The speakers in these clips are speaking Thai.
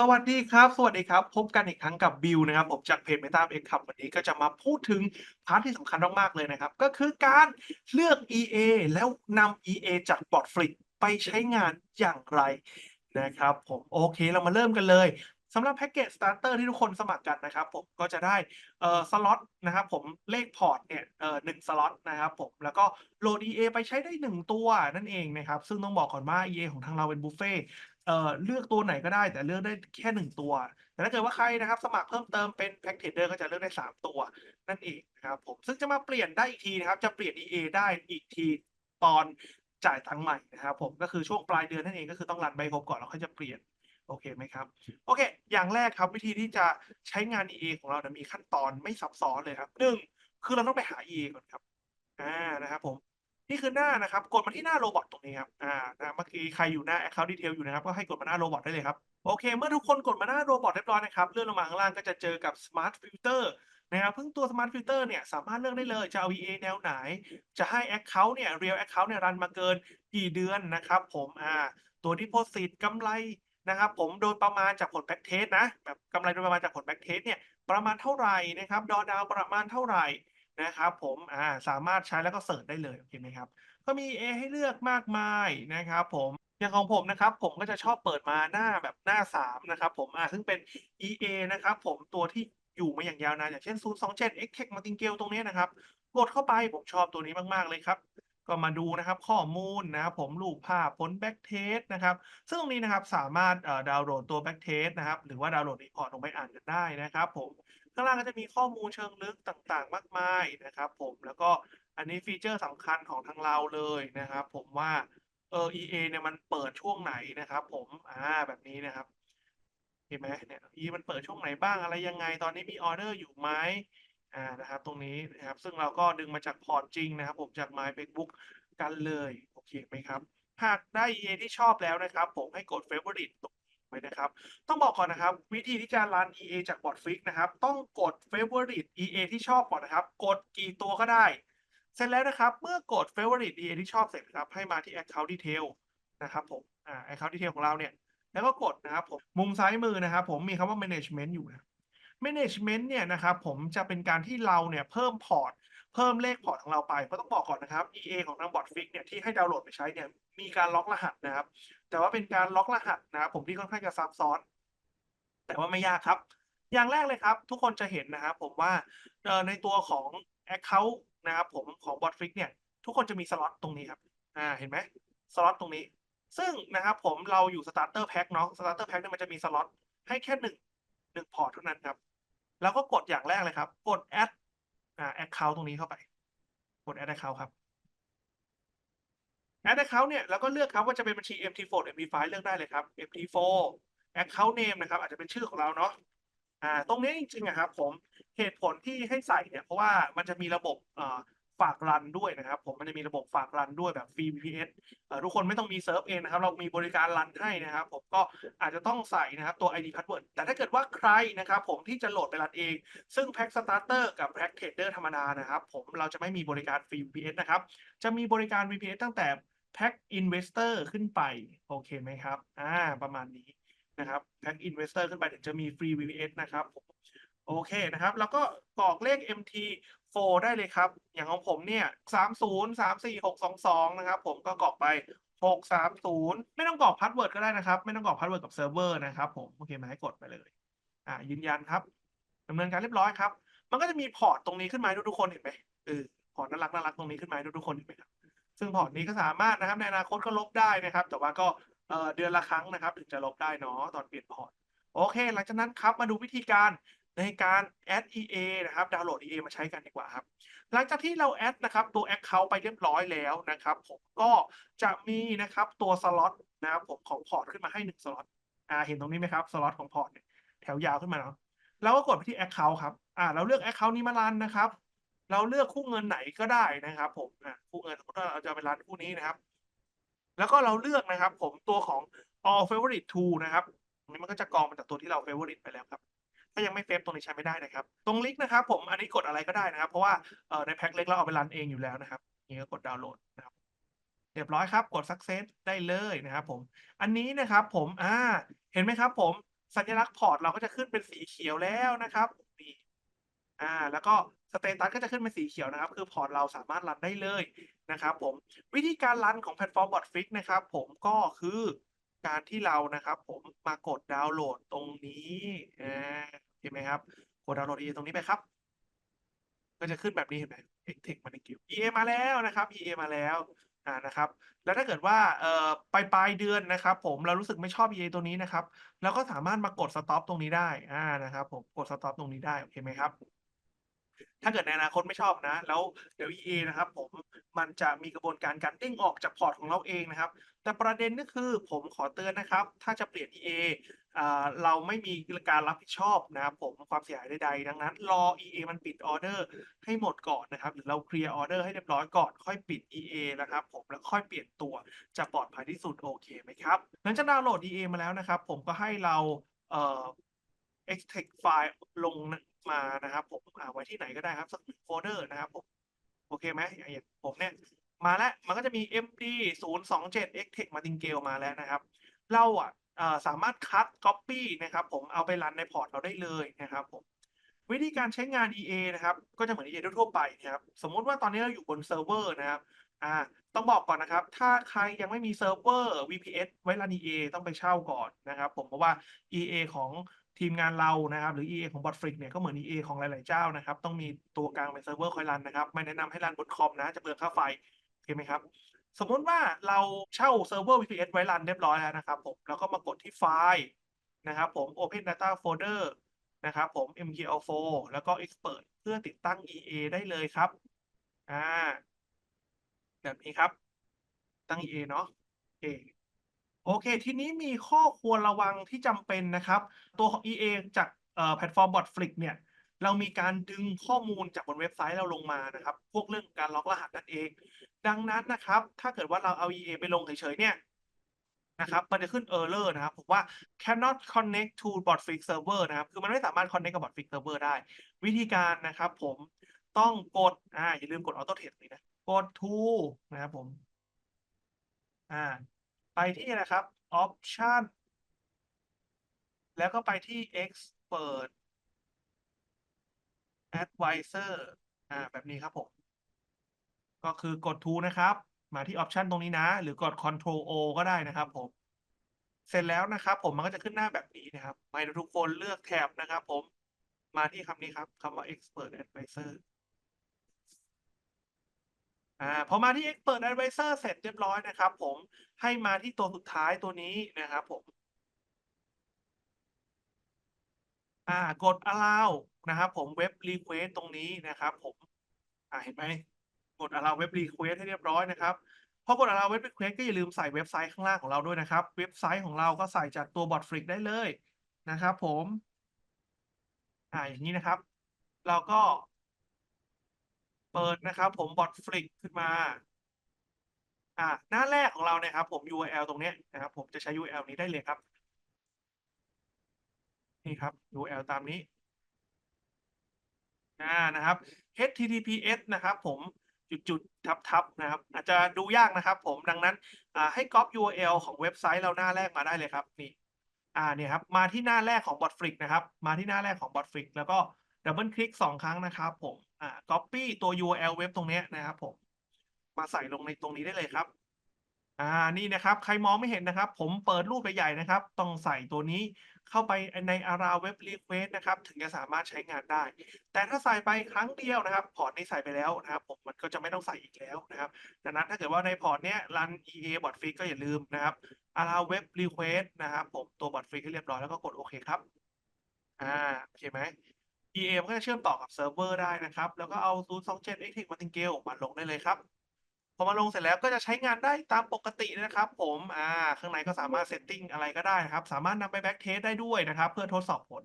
สวัสดีครับ สวัสดีครับ พบกันอีกครั้งกับบิวนะครับ ผมจากเพจ Meta X ครับวันนี้ก็จะมาพูดถึงพาร์ทที่สำคัญมาก ๆ เลยนะครับ ก็คือการเลือก EA แล้วนำ EA จากบอร์ดฟลิกไปใช้งานอย่างไรนะครับ ผมโอเคเรามาเริ่มกันเลยสำหรับแพ็กเกจสตาร์เตอร์ที่ทุกคนสมัครกันนะครับ ผมก็จะได้เอ่อสล็อตนะครับ ผมเลขพอร์ตเนี่ยเอ่อหนึ่งสล็อตนะครับ ผมแล้วก็โหลด EA ไปใช้ได้ 1 ตัวนั่นเองนะครับ ซึ่งต้องบอกก่อนว่า EA ของทางเราเป็นบุฟเฟ่ เอ่อเลือกตัวไหนก็ได้ แต่เลือกได้แค่1ตัว แต่ถ้าเกิดว่าใครนะครับ สมัครเพิ่มเติมเป็นแพ็กเทรดเดอร์ก็จะเลือกได้ 3 ตัว นั่นเองนะครับผมซึ่งจะมาเปลี่ยนได้อีกทีนะครับ จะเปลี่ยน EA ได้อีกทีตอนจ่ายตังค์ใหม่นะครับผมก็คือช่วงปลายเดือนนั่นเองก็คือต้องรันใบครบก่อนแล้วค่อยจะเปลี่ยนโอเคไหมครับ โอเค อย่างแรกครับวิธีที่จะใช้งาน EA ของเราเนี่ยมีขั้นตอนไม่ซับซ้อนเลยครับหนึ่งคือเราต้องไปหา EA ก่อนครับอ่านะครับผม นี่คือหน้านะครับ กดมาที่หน้าโรบอทตรงนี้ครับอ่านะเมื่อกี้ใครอยู่หน้า Account Detail อยู่นะครับ ก็ให้กดมาหน้าโรบอทได้เลยครับ โอเค เมื่อทุกคนกดมาหน้าโรบอทเรียบร้อยนะครับ เลื่อนลงมาข้างล่างก็จะเจอกับ Smart Filter นะครับเพิ่งตัว Smart Filter เนี่ยสามารถเลือกได้เลยจะเอา EA แนวไหน จะให้ Account เนี่ย Real Account เนี่ยรันมาเกินกี่เดือนนะครับผมอ่าตัว Deposit กำไรนะครับผมโดยประมาณจากผลแบ็กเทสนะแบบกำไรโดยประมาณจากผลแบ็กเทสเนี่ยประมาณเท่าไหร่นะครับดอดาวประมาณเท่าไหร่ นะครับผมอ่าสามารถใช้แล้วก็เสิร์ชได้เลยโอเคไหมครับก็มี A ให้เลือกมากมายนะครับผมอย่างของผมนะครับ ผมก็จะชอบเปิดมาหน้าแบบหน้า 3 นะครับผมอ่าซึ่งเป็น EA นะครับผมตัวที่อยู่มาอย่างยาวนานอย่างเช่น 027 x t e c h Martingale ตรงนี้นะครับ กดเข้าไปผมชอบตัวนี้มาก ๆ เลยครับ ก็มาดูนะครับข้อมูลนะครับผมรูปภาพผลแบ็กเทสนะครับ ซึ่งตรงนี้นะครับสามารถเอ่อดาวน์โหลดตัวแบ็กเทสนะครับ หรือว่าดาวน์โหลดรีพอร์ตลงไปอ่านกันได้นะครับผม ข้างล่างก็จะมีข้อมูลเชิงลึกต่างๆ มากมายนะครับผมแล้วก็อันนี้ฟีเจอร์สำคัญของทางเราเลยนะครับ ผมว่าเออ EA เนี่ยมันเปิดช่วงไหนนะครับ ผมอ่าแบบนี้นะครับเห็นไหมเนี่ย E มันเปิดช่วงไหนบ้างอะไรยังไง ตอนนี้มีออเดอร์อยู่ไหมอ่านะครับ ตรงนี้นะครับ ซึ่งเราก็ดึงมาจากพอร์ตจริงนะครับ ผมจาก My Facebook กันเลย โอเคไหมครับ หากได้ EA ที่ชอบแล้วนะครับ ผมให้กด Favorite ตรง ไว้นะครับ ต้องบอกก่อนนะครับ วิธีที่จะรัน EA จากบอร์ดฟิกนะครับ ต้องกด Favorite EA ที่ชอบก่อนนะครับ กดกี่ตัวก็ได้ เสร็จแล้วนะครับ เมื่อกด Favorite EA ที่ชอบเสร็จครับ ให้มาที่ Account Detail นะครับผมอ่า Account Detail ของเราเนี่ย แล้วก็กดนะครับผม มุมซ้ายมือนะครับ ผมมีคำว่า Management อยู่นะ Management เนี่ยนะครับ ผมจะเป็นการที่เราเนี่ยเพิ่มพอร์ต เพิ่มเลขพอร์ตของเราไปก็ต้องบอกก่อนนะครับ EA ของทางบอร์ดฟิกเนี่ยที่ให้ดาวน์โหลดไปใช้เนี่ย มีการล็อกรหัสนะครับ แต่ว่าเป็นการล็อกรหัสนะครับ ผมที่ค่อนข้างจะซับซ้อน แต่ว่าไม่ยากครับ อย่างแรกเลยครับ ทุกคนจะเห็นนะครับผมว่าในตัวของ Account นะครับผมของบอร์ดฟิกเนี่ย ทุกคนจะมีสล็อตตรงนี้ครับอ่าเห็นไหมสล็อตตรงนี้ ซึ่งนะครับผมเราอยู่ Starter Pack เนาะ Starter Pack เนี่ยมันจะมีสล็อตให้แค่หนึ่งหนึ่งพอร์ตเท่านั้นครับ แล้วก็กดอย่างแรกเลยครับ กด add อ่า account ตรงนี้เข้าไป กด add account ครับ add account เนี่ยแล้วก็เลือกครับว่าจะเป็นบัญชี MT4 หรือ MT5 เลือกได้เลยครับ MT4 account name นะครับ อาจจะเป็นชื่อของเราเนาะอ่าตรงนี้จริงๆอะครับผมเหตุผลที่ให้ใส่เนี่ยเพราะว่ามันจะมีระบบเอ่อฝากรันด้วยนะครับผมมันจะมีระบบฝากรันด้วยแบบฟรี VPS ทุกคนไม่ต้องมีเซิร์ฟเองนะครับ เรามีบริการรันให้นะครับ ผมก็อาจจะต้องใส่นะครับตัว ID password แต่ถ้าเกิดว่าใครนะครับผมที่จะโหลดไปรันเอง ซึ่งแพ็กสตาร์เตอร์กับแพ็กเทรดเดอร์ธรรมดานะครับ ผมเราจะไม่มีบริการฟรี VPS นะครับ จะมีบริการ VPS ตั้งแต่ แพ็กอินเวสเตอร์ขึ้นไป โอเคไหมครับ อ่า ประมาณนี้นะครับแพ็กอินเวสเตอร์ขึ้นไปถึงจะมีฟรี VPS นะครับผมโอเคนะครับ แล้วก็กรอกเลข MT4 ได้เลยครับ อย่างของผมเนี่ย 30 34 622 นะครับ ผมก็กรอกไป 630 ไม่ต้องกรอกพาสเวิร์ดก็ได้นะครับ ไม่ต้องกรอกพาสเวิร์ดกับเซิร์ฟเวอร์นะครับผม โอเคไหมให้กดไปเลย อ่า ยืนยันครับดำเนินการเรียบร้อยครับ มันก็จะมีพอร์ตตรงนี้ขึ้นมาให้ทุกคนเห็นไหมเออพอร์ตน่ารักน่ารักตรงนี้ขึ้นมาให้ทุกคนเห็นไหมครับ ซึ่งพอร์ตนี้ก็สามารถนะครับในอนาคตก็ลบได้นะครับ แต่ว่าก็เดือนละครั้งนะครับ ถึงจะลบได้เนาะตอนเปลี่ยนพอร์ตโอเค หลังจากนั้นครับมาดูวิธีการในการ add EA นะครับดาวน์โหลด EA มาใช้กันดีกว่าครับ หลังจากที่เราแอดนะครับตัว Account ไปเรียบร้อยแล้วนะครับ ผมก็จะมีนะครับตัวสล็อตนะครับผมของพอร์ตขึ้นมาให้1สล็อตอ่าเห็นตรงนี้ไหมครับสล็อตของพอร์ตเนี่ยแถวยาวขึ้นมาเนาะแล้วก็กดไปที่ Account ครับอ่าเราเลือก Account นี้มารันนะครับ เราเลือกคู่เงินไหนก็ได้นะครับผมอ่าคู่เงินเราจะไปรันคู่นี้นะครับ แล้วก็เราเลือกนะครับ ผมตัวของ all favorite to นะครับตรงนี้มันก็จะกรองมาจากตัวที่เรา favorite ไปแล้วครับ ถ้ายังไม่เฟฟตรงนี้ใช้ไม่ได้นะครับ ตรงลิงก์นะครับ ผมอันนี้กดอะไรก็ได้นะครับ เพราะว่าในแพ็คเล็กเราเอาไปรันเองอยู่แล้วนะครับนี่ก็กดดาวน์โหลดนะครับเรียบร้อยครับ กด success ได้เลยนะครับ ผม อันนี้นะครับ ผมอ่าเห็นไหมครับ ผมสัญลักษณ์พอร์ตเราก็จะขึ้นเป็นสีเขียวแล้วนะครับนี่อ่า แล้วก็ สเตตัสก็จะขึ้นเป็นสีเขียวนะครับ คือพอร์ตเราสามารถรันได้เลยนะครับผมวิธีการรันของแพลตฟอร์มบอทฟิกนะครับ ผมก็คือการที่เรานะครับผมมากดดาวน์โหลดตรงนี้เห็นไหมครับ กดดาวน์โหลด EA ตรงนี้ไปครับ ก็จะขึ้นแบบนี้เห็นไหม Extech m a n i c u EA มาแล้วนะครับ EA มาแล้วอ่านะครับ แล้วถ้าเกิดว่าเอ่อปลายปลายเดือนนะครับ ผมเรารู้สึกไม่ชอบ EA ตัวนี้นะครับเราก็สามารถมากด stop ตรงนี้ได้อ่านะครับ ผมกด stop ตรงนี้ได้โอเคไหมครับ ถ้าเกิดในอนาคตไม่ชอบนะ แล้วเดี๋ยว EA นะครับผมมันจะมีกระบวนการการเด้งออกจากพอร์ตของเราเองนะครับ แต่ประเด็นก็คือผมขอเตือนนะครับ ถ้าจะเปลี่ยน EA เราไม่มีการรับผิดชอบนะครับผมความเสียหายใดๆ ดังนั้น รอ EA มันปิดออเดอร์ให้หมดก่อนนะครับ หรือเราเคลียร์ออเดอร์ให้เรียบร้อยก่อน ค่อยปิด EA นะครับผมแล้วค่อยเปลี่ยนตัวจะปลอดภัยที่สุดโอเคไหมครับหลังจากดาวน์โหลด EA มาแล้วนะครับ ผมก็ให้เราเอ่อ extract ไฟล์ลง มานะครับ ผมอ่าไว้ที่ไหนก็ได้ครับสักโฟลเดอร์นะครับผมโอเคไหมอย่างผมเนี่ยมาแล้วมันก็จะมี md 0 2 7 extract martingale มาแล้วนะครับ เราอะสามารถคัด copy นะครับ ผมเอาไปรันในพอร์ตเราได้เลยนะครับผมวิธีการใช้งาน EA นะครับ ก็จะเหมือน EA ทั่วไปนะครับ สมมุติว่าตอนนี้เราอยู่บนเซิร์ฟเวอร์นะครับอ่าต้องบอกก่อนนะครับ ถ้าใครยังไม่มีเซิร์ฟเวอร์ VPS ไว้รัน EA ต้องไปเช่าก่อนนะครับ ผมเพราะว่า EA ของ ทีมงานเรานะครับหรือ EA ของ b o t f r i c เนี่ยก็เหมือน EA ของหลาย ๆ เจ้านะครับ ต้องมีตัวกลางเป็นเซิร์ฟเวอร์คอยรันนะครับ ไม่แนะนำให้รันบนคอมนะจะเปลืองค่าไฟโอเคไหมครับ สมมติว่าเราเช่าเซิร์ฟเวอร์ VPS ไว้รันเรียบร้อยแล้วนะครับผมแล้วก็มากดที่ไฟล์นะครับผม Open Data Folder นะครับผม MKL4 แล้วก็ Expert เพื่อติดตั้ง EA ได้เลยครับอ่าแบบนี้ครับตั้ง EA เนาะโอเค โอเค ทีนี้มีข้อควรระวังที่จำเป็นนะครับ ตัวของ EA จากแพลตฟอร์ม Botflick เนี่ย เรามีการดึงข้อมูลจากบนเว็บไซต์เราลงมานะครับ พวกเรื่องการล็อกรหัสนั่นเอง ดังนั้นนะครับ ถ้าเกิดว่าเราเอา EA ไปลงเฉยๆเนี่ยนะครับ มันจะขึ้น error นะครับผมว่า cannot connect to Botflick server นะครับ คือมันไม่สามารถ connect กับ Botflick server ได้ วิธีการนะครับผมต้องกด อ่า อย่าลืมกด auto test นี่นะ กด to นะครับผม อ่า ไปที่นะครับ option แล้วก็ไปที่ expert advisor อ่า แบบนี้ครับผม ก็คือกด to นะครับ มาที่ option ตรงนี้นะ หรือกด control o ก็ได้นะครับผม เสร็จแล้วนะครับ ผมมันก็จะขึ้นหน้าแบบนี้นะครับให้ทุกคนเลือกแท็บนะครับ ผม มาที่คำนี้ครับคำว่า expert advisor อ่าพอมาที่ expert advisor เสร็จเรียบร้อยนะครับ ผมให้มาที่ตัวสุดท้ายตัวนี้นะครับผมอ่ากด allow นะครับผม web request ตรงนี้นะครับ ผมอ่าเห็นไหมกด allow web request ให้เรียบร้อยนะครับพอกด allow web request ก็อย่าลืมใส่เว็บไซต์ข้างล่างของเราด้วยนะครับ เว็บไซต์ของเราก็ใส่จากตัว Botflick ได้เลยนะครับ ผมอ่าอย่างนี้นะครับ เราก็ เปิดนะครับผม Botflick ขึ้นมา อ่าหน้าแรกของเราเนี่ยครับ ผม URL ตรงเนี้ยนะครับ ผมจะใช้ URL นี้ได้เลยครับ นี่ครับ URL ตามนี้อ่านะครับ https นะครับ ผมจุดๆทับๆนะครับ อาจจะดูยากนะครับ ผมดังนั้นอ่าให้ก๊อป URL ของเว็บไซต์เราหน้าแรกมาได้เลยครับ นี่ อ่าเนี่ยครับ มาที่หน้าแรกของ Botflick นะครับ มาที่หน้าแรกของ Botflick แล้วก็ดับเบิลคลิกสองครั้งนะครับ ผม อ่า copy ตัว URL เว็บตรงนี้นะครับผม มาใส่ลงในตรงนี้ได้เลยครับ อ่า นี่นะครับ ใครมองไม่เห็นนะครับ ผมเปิดรูปใหญ่ๆนะครับ ต้องใส่ตัวนี้เข้าไปใน Allow Web Request นะครับ ถึงจะสามารถใช้งานได้ แต่ถ้าใส่ไปครั้งเดียวนะครับ พอร์ตนี้ใส่ไปแล้วนะครับ ผมมันก็จะไม่ต้องใส่อีกแล้วนะครับ ดังนั้นถ้าเกิดว่าในพอร์ตเนี้ยรัน EA Botflick ก็อย่าลืมนะครับ Allow Web Request นะครับ ผมตัว Botflick ให้เรียบร้อยแล้วก็กดโอเคครับ อ่า โอเคไหม EA มันก็จะเชื่อมต่อกับเซิร์ฟเวอร์ได้นะครับ แล้วก็เอา 0 2 7 x t Martingale มาลงได้เลยครับ พอมาลงเสร็จแล้วก็จะใช้งานได้ตามปกตินะครับ ผม อ่า ข้างในก็สามารถเซตติ้งอะไรก็ได้นะครับ สามารถนำไปแบ็กเทสได้ด้วยนะครับ เพื่อทดสอบผล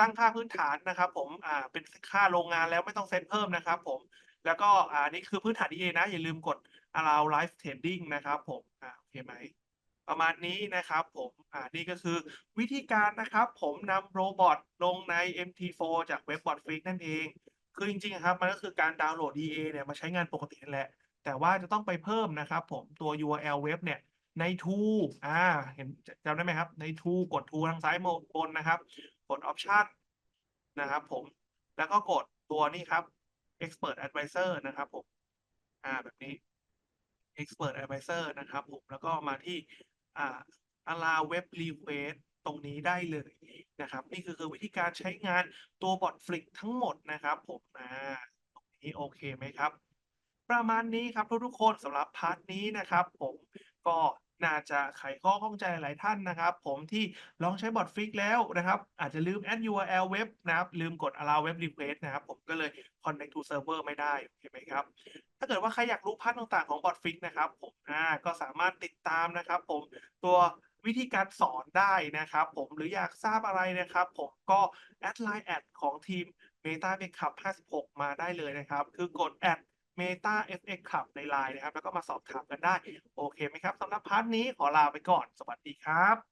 ตั้งค่าพื้นฐานนะครับ ผม อ่า เป็นค่าโรงงานแล้วไม่ต้องเซตเพิ่มนะครับ ผม แล้วก็ อ่า นี่คือพื้นฐาน EA นะ อย่าลืมกด allow live trading นะครับ ผม อ่า โอเคไหม ประมาณนี้นะครับผมอ่านี่ก็คือวิธีการนะครับ ผมนำโรบอทลงใน MT4 จากเว็บ Botflick นั่นเอง คือจริงๆครับมันก็คือการดาวน์โหลด EA เนี่ยมาใช้งานปกตินั่นแหละ แต่ว่าจะต้องไปเพิ่มนะครับผมตัว URL เว็บเนี่ยใน Tool อาเห็นจำได้ไหมครับ ใน t o o กด t o o ทางซ้ายมบนนะครับ กด Option นะครับผม แล้วก็กดตัวนี้ครับ Expert Advisor นะครับผม อ่า แบบนี้ Expert Advisor นะครับผม แล้วก็มาที่ Allow Web Request ตรงนี้ได้เลยนะครับ นี่คือคือวิธีการใช้งานตัวบอทฟลิกทั้งหมดนะครับผมนะตรงนี้โอเคไหมครับ ประมาณนี้ครับทุกๆคนสำหรับพาร์ทนี้นะครับ ผมก็ น่าจะไขข้อข้องใจหลายท่านนะครับ ผมที่ลองใช้ Botflix แล้วนะครับ อาจจะลืม add URL เว็บนะครับ ลืมกด Allow Web Request นะครับ ผมก็เลย Connect to Server ไม่ได้โอเคไหมครับ ถ้าเกิดว่าใครอยากรู้พาร์ตต่างๆของ Botflix นะครับ ผมอาก็สามารถติดตามนะครับ ผมตัววิธีการสอนได้นะครับ ผมหรืออยากทราบอะไรนะครับ ผมก็แอดไลน์แอดของทีม Meta FX Club 56 มาได้เลยนะครับ คือกดแอด Meta FX Club ใน LINE นะครับ แล้วก็มาสอบถามกันได้ โอเคไหมครับสำหรับพาร์ทนี้ขอลาไปก่อน สวัสดีครับ